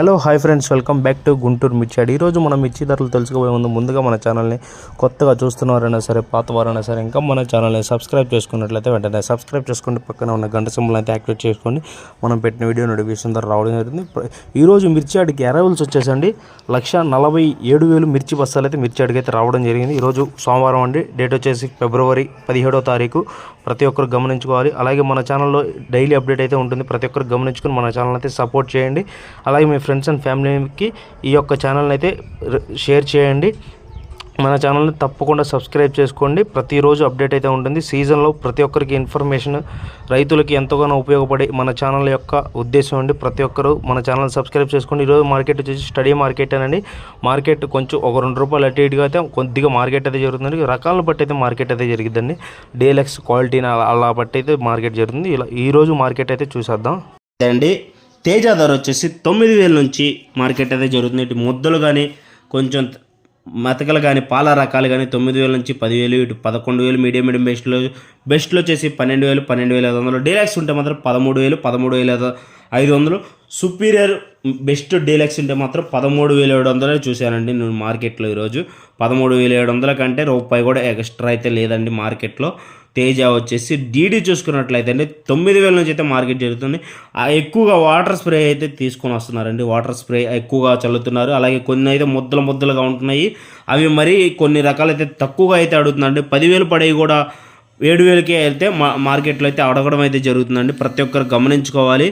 Hello hi friends welcome back to Guntur మిర్చాడు. ఈరోజు మనం మిర్చి ధరలు తెలుసుకోబోయే ముందు ముందుగా మన ఛానల్ని కొత్తగా చూస్తున్నవారైనా సరే పాత వారైనా సరే ఇంకా మన ఛానల్ని సబ్స్క్రైబ్ చేసుకున్నట్లయితే వెంటనే సబ్స్క్రైబ్ చేసుకుంటే పక్కన ఉన్న గంట సింబల్ అయితే యాక్టివేట్ చేసుకొని మనం పెట్టిన వీడియో నోటిఫికేషన్ ద్వారా రావడం జరిగింది. ఈరోజు మిర్చాడికి అరైవల్స్ వచ్చేసండి. లక్ష నలభై ఏడు వేలు మిర్చి బస్సాలు అయితే మిర్చాడికి అయితే రావడం జరిగింది. ఈరోజు సోమవారం అండి. డేట్ వచ్చేసి ఫిబ్రవరి పదిహేడో తారీఖు. ప్రతి ఒక్కరు గమనించుకోవాలి. అలాగే మన ఛానల్లో డైలీ అప్డేట్ అయితే ఉంటుంది. ప్రతి ఒక్కరు గమనించుకొని మన ఛానల్ అయితే సపోర్ట్ చేయండి. అలాగే మీ ఫ్రెండ్స్ అండ్ ఫ్యామిలీకి ఈ యొక్క ఛానల్ని అయితే షేర్ చేయండి. మన ఛానల్ని తప్పకుండా సబ్స్క్రైబ్ చేసుకోండి. ప్రతిరోజు అప్డేట్ అయితే ఉంటుంది. సీజన్లో ప్రతి ఒక్కరికి ఇన్ఫర్మేషన్ రైతులకి ఎంతగానో ఉపయోగపడే మన ఛానల్ యొక్క ఉద్దేశం అండి. ప్రతి ఒక్కరు మన ఛానల్ సబ్స్క్రైబ్ చేసుకోండి ఈరోజు మార్కెట్ వచ్చేసి స్టడీ మార్కెట్ అనండి. మార్కెట్ కొంచెం ఒక రెండు రూపాయలు అటు ఇటుగా అయితే కొద్దిగా మార్కెట్ అయితే జరుగుతుంది రకాలను బట్టి అయితే మార్కెట్ అయితే జరిగిద్దండి. డీలక్స్ క్వాలిటీని అలా- అలా బట్టి అయితే మార్కెట్ జరుగుతుంది. ఇలా ఈరోజు మార్కెట్ అయితే చూసేద్దాం. అండి తేజ ధర వచ్చేసి తొమ్మిది వేల నుంచి మార్కెట్ అయితే జరుగుతుంది. ఇటు ముద్దలు కానీ కొంచెం మెతకలు కానీ పాల రకాలు కానీ తొమ్మిది వేల నుంచి పదివేలు ఇటు పదకొండు వేలు మీడియం మీడియం బెస్ట్లో బెస్ట్లో వచ్చేసి పన్నెండు వేలు పన్నెండు వేల ఐదు వందలు. డీలక్స్ ఉంటే మాత్రం పదమూడు వేలు పదమూడు వేల ఐదు- ఐదు వందలు. సుపీరియర్ బెస్ట్ డీలక్స్ ఉంటే మాత్రం పదమూడు వేల ఏడు వందలే చూశానండి నేను మార్కెట్లో ఈరోజు. పదమూడు వేల ఏడు వందల కంటే రూపాయి కూడా ఎక్స్ట్రా అయితే లేదండి మార్కెట్లో. తేజ వచ్చేసి డీడీ చూసుకున్నట్లయితే అండి తొమ్మిది వేల నుంచి అయితే మార్కెట్ జరుగుతుంది. ఆ ఎక్కువగా వాటర్ స్ప్రే అయితే తీసుకొని వస్తున్నారండి. వాటర్ స్ప్రే ఎక్కువగా చల్లుతున్నారు. అలాగే కొన్ని అయితే ముద్దలు ముద్దలుగా ఉంటున్నాయి. అవి మరి కొన్ని రకాలైతే తక్కువగా అయితే అడుగుతున్నారండి పదివేలు పడేవి కూడా ఏడు వేలకే అయితే మా మార్కెట్లో అయితే అడగడం అయితే జరుగుతుందండి. ప్రతి ఒక్కరు గమనించుకోవాలి.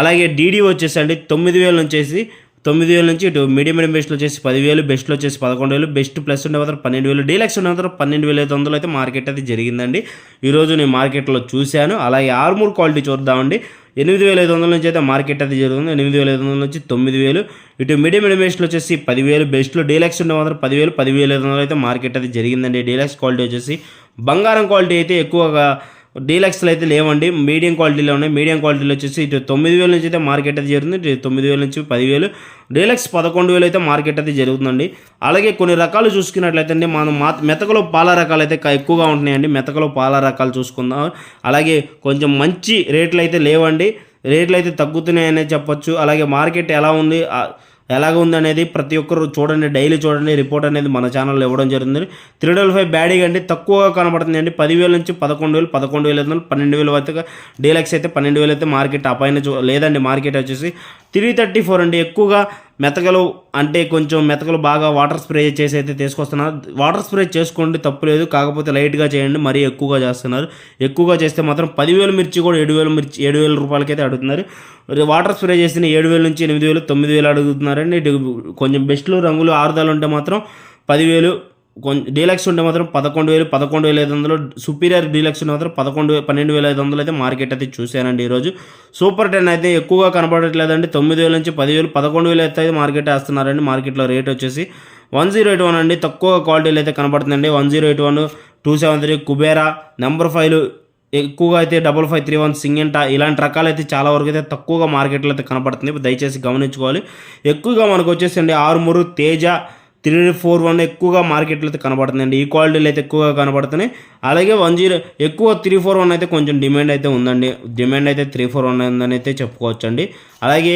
అలాగే డీడీ వచ్చేసి అండి తొమ్మిది వేల నుంచి తొమ్మిది వేల నుంచి ఇటు మీడియం మీడియం బెస్ట్లో వచ్చేసి పదివేలు బెస్ట్లో వచ్చేసి పదకొండు వేలు బెస్ట్ ప్లస్ ఉండే మాత్రం పన్నెండు వేలు డీలక్స్ ఉండే మాత్రం పన్నెండు వేల ఐదు వందలు అయితే మార్కెట్ అయితే జరిగిందండి. ఈరోజు నేను మార్కెట్లో చూశాను. అలాగే ఆర్మూర్ క్వాలిటీ చూద్దామండి. ఎనిమిది వేల ఐదు వందల నుంచి అయితే మార్కెట్ అయితే జరుగుతుంది. ఎనిమిది వేల ఐదు వందల నుంచి తొమ్మిది వేలు. ఇటు మీడియం మీడియం బెస్ట్లో వచ్చేసి పదివేలు బెస్ట్లో డీలక్స్ ఉండే మాత్రం పదివేలు పదివేల ఐదు వందలు అయితే మార్కెట్ అయితే జరిగిందండి. డీలక్స్ క్వాలిటీ వచ్చేసి బంగారం క్వాలిటీ అయితే ఎక్కువగా డీలక్స్లో అయితే లేవండి. మీడియం క్వాలిటీలో ఉన్నాయి. మీడియం క్వాలిటీలో వచ్చేసి ఇటు తొమ్మిది వేల నుంచి అయితే మార్కెట్ అయితే జరుగుతుంది. తొమ్మిది వేల నుంచి పదివేలు. డీలక్స్ పదకొండు వేలు అయితే మార్కెట్ అయితే జరుగుతుందండి. అలాగే కొన్ని రకాలు చూసుకున్నట్లయితే అండి మనం మా మెతకలో పాల రకాలు అయితే ఎక్కువగా ఉంటున్నాయండి. మెతకలో పాల రకాలు చూసుకుందాం. అలాగే కొంచెం మంచి రేట్లు అయితే లేవండి. రేట్లు అయితే తగ్గుతున్నాయనే చెప్పొచ్చు. అలాగే మార్కెట్ ఎలా ఉంది? ఎలాగ ఉందనేది ప్రతి ఒక్కరు చూడండి డైలీ చూడండి రిపోర్ట్ అనేది మన ఛానల్లో ఇవ్వడం జరుగుతుంది. త్రీ డబల్ ఫైవ్ బ్యాడీగా అండి తక్కువగా కనబడుతుంది అండి. పదివేల నుంచి పదకొండు వేలు పదకొండు వేల ఐదు పన్నెండు వేల వరకు డీలక్స్ అయితే పన్నెండు వేలు అయితే మార్కెట్ ఆ పైన చూ లేదండి మార్కెట్ వచ్చేసి త్రీ థర్టీ ఫోర్ అండి. ఎక్కువగా మెతకలు అంటే కొంచెం మెతకలు బాగా వాటర్ స్ప్రే చేసి అయితే తీసుకొస్తున్నారు. వాటర్ స్ప్రే చేసుకోండి తప్పులేదు కాకపోతే లైట్గా చేయండి మరీ ఎక్కువగా చేస్తున్నారు. ఎక్కువగా చేస్తే మాత్రం పదివేలు మిర్చి కూడా ఏడు వేలు మిర్చి ఏడు వేల రూపాయలకైతే అడుగుతున్నారు. వాటర్ స్ప్రే చేసిన ఏడు వేల నుంచి ఎనిమిది వేలు తొమ్మిది వేలు అడుగుతున్నారండి. కొంచెం బెస్ట్లు రంగులు ఆరుదాలు ఉంటే మాత్రం పదివేలు కొంచెం డీలక్స్ ఉంటే మాత్రం పదకొండు వేలు పదకొండు వేల ఐదు వందలు సుపీరియర్ డీలక్స్ ఉంటే మాత్రం పదకొండు పన్నెండు వేల ఐదు వందలు అయితే మార్కెట్ అయితే చూశానండి ఈరోజు. సూపర్ టెన్ అయితే ఎక్కువగా కనబడట్లేదండి తొమ్మిది వేల నుంచి పదివేలు పదకొండు వేలు అయితే మార్కెట్ వేస్తున్నారండి. మార్కెట్లో రేట్ వచ్చేసి వన్ జీరో ఎయిట్ వన్ అండి. తక్కువ క్వాలిటీలు అయితే కనబడుతుందండి one zero eight one two seven three Kubera number five ఎక్కువగా అయితే double five three one Syngenta ఇలాంటి రకాలు అయితే చాలా వరకు అయితే తక్కువగా మార్కెట్లో అయితే కనపడుతుంది. దయచేసి గమనించుకోవాలి. ఎక్కువగా మనకు వచ్చేసి అండి ఆరుమూరు తేజ త్రీ ఫోర్ వన్ ఎక్కువగా మార్కెట్లో అయితే కనబడుతుందండి ఈ క్వాలిటీలు అయితే ఎక్కువగా కనబడుతున్నాయి. అలాగే వన్ జీరో ఎక్కువ త్రీ ఫోర్ వన్ అయితే కొంచెం డిమాండ్ అయితే ఉందండి. డిమాండ్ అయితే త్రీ ఫోర్ వన్ ఉందని అయితే చెప్పుకోవచ్చండి. అలాగే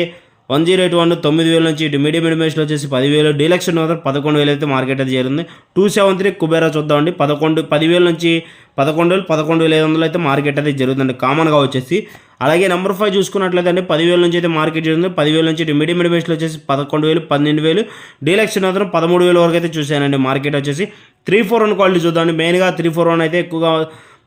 వన్ జీరో ఎయిట్ వన్ తొమ్మిది వేల నుంచి ఇటు మీడియం మీడియం వచ్చేసి పదివేలు. డీలక్స్ మాత్రం పదకొండు వేలు అయితే మార్కెట్ అయితే చేరింది. టూ సెవెన్ త్రీ కుబేరా చూద్దామండి పదకొండు పదివేల నుంచి పదకొండు వేలు పదకొండు వేల ఐదు వందలు అయితే మార్కెట్ అయితే జరుగుతుంది. కామన్గా వచ్చేసి. అలాగే నెంబర్ ఫైవ్ చూసుకున్నట్లయితే అండి పదివేల నుంచి అయితే మార్కెట్ జరుగుతుంది పదివేల నుంచి ఇటు మీడియం మీడియం వచ్చేసి పదకొండు వేలు పన్నెండు వేలు. డీలక్స్ మాత్రం పదమూడు వేల వరకు అయితే చూశానండి మార్కెట్ వచ్చేసి. త్రీ ఫోర్ వన్ క్వాలిటీ చూద్దామండి మెయిన్గా త్రీ ఫోర్ వన్ అయితే ఎక్కువగా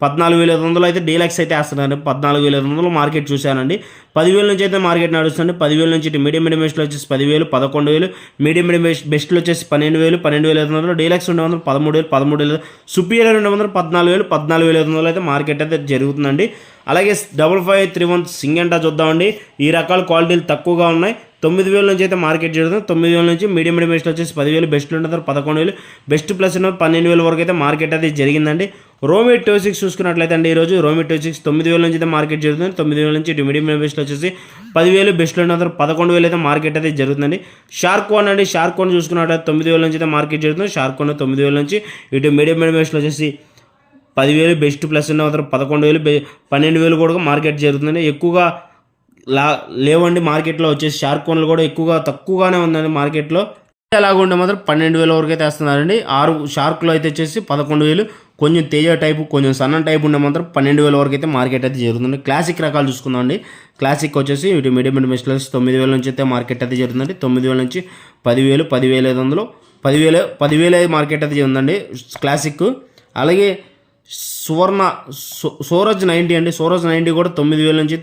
పద్నాలుగు వేల ఐదు వందలు అయితే డీలక్స్ అయితే వేస్తున్నారండి. పద్నాలుగు వేల ఐదు వందలు మార్కెట్ చూశానండి. పదివేల నుంచి అయితే మార్కెట్ నడుస్తుంది పదివేల నుంచి ఇటు మీడియం మీడియం బెస్ట్లో వచ్చేసి పదివేలు పదకొండు వేలు మీడియం మీడియం బెస్ట్ బెస్ట్లో వచ్చేసి పన్నెండు వేలు పన్నెండు వేల ఐదు వందలు డీలక్స్ రెండు వందలు పదమూడు వేలు పదమూడు వేలు సుపీరియర్ రెండు వందలు పద్నాలుగు వేలు పద్నాలుగు వేల ఐదు వందలు అయితే మార్కెట్ అయితే జరుగుతుందండి. అలాగే double five three one Syngenta చూద్దామండి. ఈ రకాల క్వాలిటీలు తక్కువగా ఉన్నాయి. తొమ్మిది వేల నుంచి అయితే మార్కెట్ జరుగుతుంది. తొమ్మిది వేల నుంచి మీడియం మీడియం బెస్ట్ వచ్చేసి పదివేలు బెస్ట్లు ఉంటుంది పదకొండు వేలు బెస్ట్ ప్లస్ ఉన్న పన్నెండు వేల వరకు అయితే మార్కెట్ అయితే జరిగిందండి. రోమి టూ సిక్స్ చూసుకున్నట్లయితే అండి ఈరోజు రోమి టూ సిక్స్ తొమ్మిది వేల నుంచి అయితే మార్కెట్ జరుగుతుంది. తొమ్మిది వేల నుంచి ఇటు మీడియం బెస్ట్లో వచ్చేసి పదివేలు బెస్ట్లో ఉన్న పదకొండు వేలు అయితే మార్కెట్ అయితే జరుగుతుందండి. షార్క్ వన్ అండి షార్క్ వన్ చూసుకున్నట్లయితే తొమ్మిది వేల నుంచి అయితే మార్కెట్ జరుగుతుంది. షార్క్ వన్ తొమ్మిది వేల నుంచి ఇటు మీడియం బెస్ట్లో వచ్చేసి పదివేలు బెస్ట్ ప్లస్ ఉన్న తర్వాత పదకొండు వేలు పన్నెండు వేలు కూడా మార్కెట్ జరుగుతుంది ఎక్కువగా లా లేవండి మార్కెట్లో వచ్చేసి షార్క్ కోన్లు కూడా ఎక్కువగా తక్కువగానే ఉందండి మార్కెట్లో ఎలాగుంటే మాత్రం పన్నెండు వేల వరకు అయితే వేస్తున్నారండి. ఆరు షార్క్లో అయితే వచ్చేసి పదకొండు వేలు కొంచెం తేజ టైపు కొంచెం సన్న టైప్ ఉండే మాత్రం పన్నెండు వేల వరకు అయితే మార్కెట్ అయితే జరుగుతుంది. క్లాసిక్ రకాలు చూసుకుందామండి క్లాసిక్ వచ్చేసి ఇటు మీడియం అండ్ మెస్టర్స్ తొమ్మిది వేల నుంచి అయితే మార్కెట్ అయితే జరుగుతుందండి. తొమ్మిది వేల నుంచి పదివేలు పదివేల ఐదు వందలు పదివేల పదివేల మార్కెట్ అయితే ఉందండి క్లాసిక్ అలాగే సువర్ణ సో- సోరజ్ నైంటీ అండి. సోరజ్ నైంటీ కూడా తొమ్మిది వేల నుంచి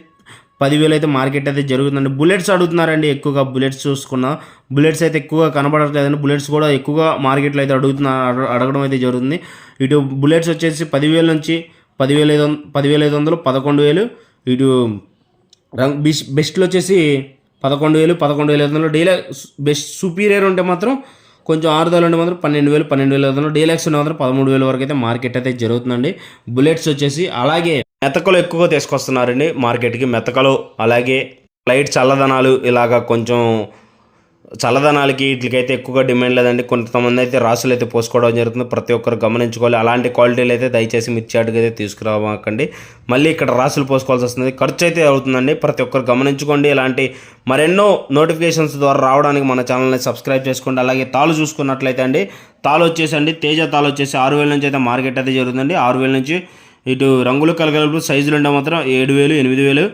పదివేలు అయితే మార్కెట్ అయితే జరుగుతుందండి. బుల్లెట్స్ అడుగుతున్నారండి ఎక్కువగా. బుల్లెట్స్ చూసుకున్నా. బుల్లెట్స్ అయితే ఎక్కువగా కనబడట్లేదండి. బుల్లెట్స్ కూడా ఎక్కువగా మార్కెట్లో అయితే అడుగుతున్నారు అడగడం అయితే జరుగుతుంది. ఇటు బుల్లెట్స్ వచ్చేసి పదివేల నుంచి పదివేల ఐదు వంద పదివేల ఐదు వందలు పదకొండు వేలు. ఇటు రంగ్ బెస్ట్ బెస్ట్లో వచ్చేసి పదకొండు వేలు పదకొండు వేల ఐదు వందలు. డీలాక్స్ బెస్ట్ సుపీరియర్ ఉంటే మాత్రం కొంచెం ఆరుదలు ఉంటే మాత్రం పన్నెండు వేలు పన్నెండు వేల ఐదు వందలు. డీలాక్స్ ఉంటే మాత్రం పదమూడు వేల వరకు అయితే మార్కెట్ అయితే జరుగుతుందండి. బుల్లెట్స్ వచ్చేసి అలాగే మెతకలు ఎక్కువగా తీసుకొస్తున్నారండి మార్కెట్కి. మెతకలు అలాగే లైట్ చల్లదనాలు ఇలాగా కొంచెం చల్లదనాలకి వీటికైతే ఎక్కువగా డిమాండ్ లేదండి. కొంతమంది అయితే రాసులు అయితే పోసుకోవడం జరుగుతుంది. ప్రతి ఒక్కరు గమనించుకోవాలి. అలాంటి క్వాలిటీలు అయితే దయచేసి మిర్చాటుగా అయితే తీసుకురావకండి మళ్ళీ ఇక్కడ రాసులు పోసుకోవాల్సి వస్తుంది. ఖర్చు అయితే అవుతుందండి. ప్రతి ఒక్కరు గమనించుకోండి. ఇలాంటి మరెన్నో నోటిఫికేషన్స్ ద్వారా రావడానికి మన ఛానల్ని సబ్స్క్రైబ్ చేసుకోండి. అలాగే తాలు చూసుకున్నట్లయితే అండి తాలు వచ్చేసండి. తేజ తాలు వచ్చేసి ఆరు వేల నుంచి అయితే మార్కెట్ అయితే జరుగుతుందండి. ఆరు వేల నుంచి ఇటు రంగులు కలగలుపు సైజులు ఉంటే మాత్రం ఏడు వేలు ఎనిమిది వేలు.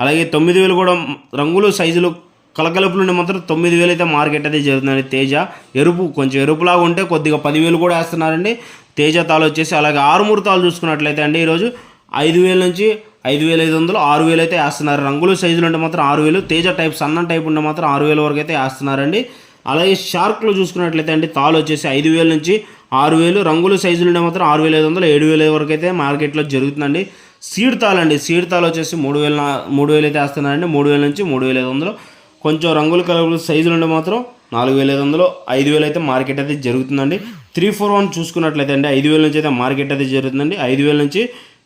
అలాగే తొమ్మిది వేలు కూడా రంగులు సైజులు కలకలుపు నుండి మాత్రం తొమ్మిది వేలు అయితే మార్కెట్ అయితే జరుగుతుందండి తేజ ఎరుపు కొంచెం ఎరుపులాగా ఉంటే కొద్దిగా పదివేలు కూడా వేస్తున్నారండి. తేజ తాలు వచ్చేసి అలాగే ఆరుమూరు తాలు చూసుకున్నట్లయితే అండి ఈరోజు ఐదు వేల నుంచి ఐదు వేల ఐదు వందలు ఆరు వేలు అయితే వేస్తున్నారు. రంగులు సైజులు ఉంటే మాత్రం ఆరు వేలు తేజ టైప్ సన్న టైప్ ఉంటే మాత్రం ఆరు వేల వరకు అయితే వేస్తున్నారండి. అలాగే షార్క్లో చూసుకున్నట్లయితే అండి తాలు వచ్చేసి ఐదు వేల నుంచి ఆరు వేలు రంగులు సైజులు ఉంటే మాత్రం ఆరు వేల ఐదు వందలు ఏడు వేల వరకు అయితే మార్కెట్లో జరుగుతుందండి. సీడ్ తాలు అండి సీడ్ తాలు వచ్చేసి మూడు వేల మూడు వేలు అయితే వేస్తున్నారండి. మూడు వేల నుంచి మూడు వేల ఐదు వందలు. కొంచెం రంగులు కలర్లు సైజులు మాత్రం నాలుగు వేల ఐదు వందలు ఐదు వేలు అయితే మార్కెట్ అయితే జరుగుతుందండి. త్రీ ఫోర్ వన్ చూసుకున్నట్లయితే అండి ఐదు వేల నుంచి అయితే మార్కెట్ అయితే జరుగుతుందండి. ఐదు వేల నుంచి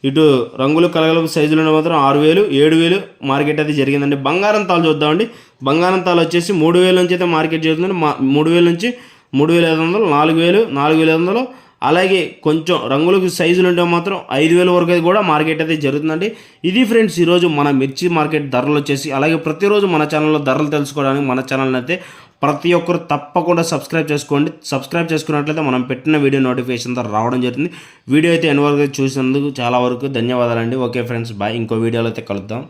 ఇటు రంగులు కలగల సైజులు మాత్రం ఆరు వేలు ఏడు వేలు మార్కెట్ అయితే జరిగిందండి. బంగారం తాలు చూద్దామండి. బంగారం తాలు వచ్చేసి మూడు వేల నుంచి అయితే మార్కెట్ జరుగుతుందండి. మా మూడు వేల నుంచి మూడు వేల ఐదు వందలు నాలుగు వేలు నాలుగు వేల ఐదు వందలు అలాగే కొంచెం రంగులకు సైజులు ఉంటే మాత్రం ఐదు వేల వరకు అయితే కూడా మార్కెట్ అయితే జరుగుతుందండి. ఇది ఫ్రెండ్స్ ఈరోజు మన మిర్చి మార్కెట్ ధరలు వచ్చేసి అలాగే ప్రతిరోజు మన ఛానల్లో ధరలు తెలుసుకోవడానికి మన ఛానల్ అయితే ప్రతి ఒక్కరు తప్పకుండా సబ్స్క్రైబ్ చేసుకోండి. సబ్స్క్రైబ్ చేసుకున్నట్లయితే మనం పెట్టిన వీడియో నోటిఫికేషన్ ద్వారా రావడం జరుగుతుంది. వీడియో అయితే ఎన్ని వరకు చూసినందుకు చాలా వరకు ధన్యవాదాలండి. Okay friends bye. ఇంకో వీడియోలో అయితే కలుద్దాం.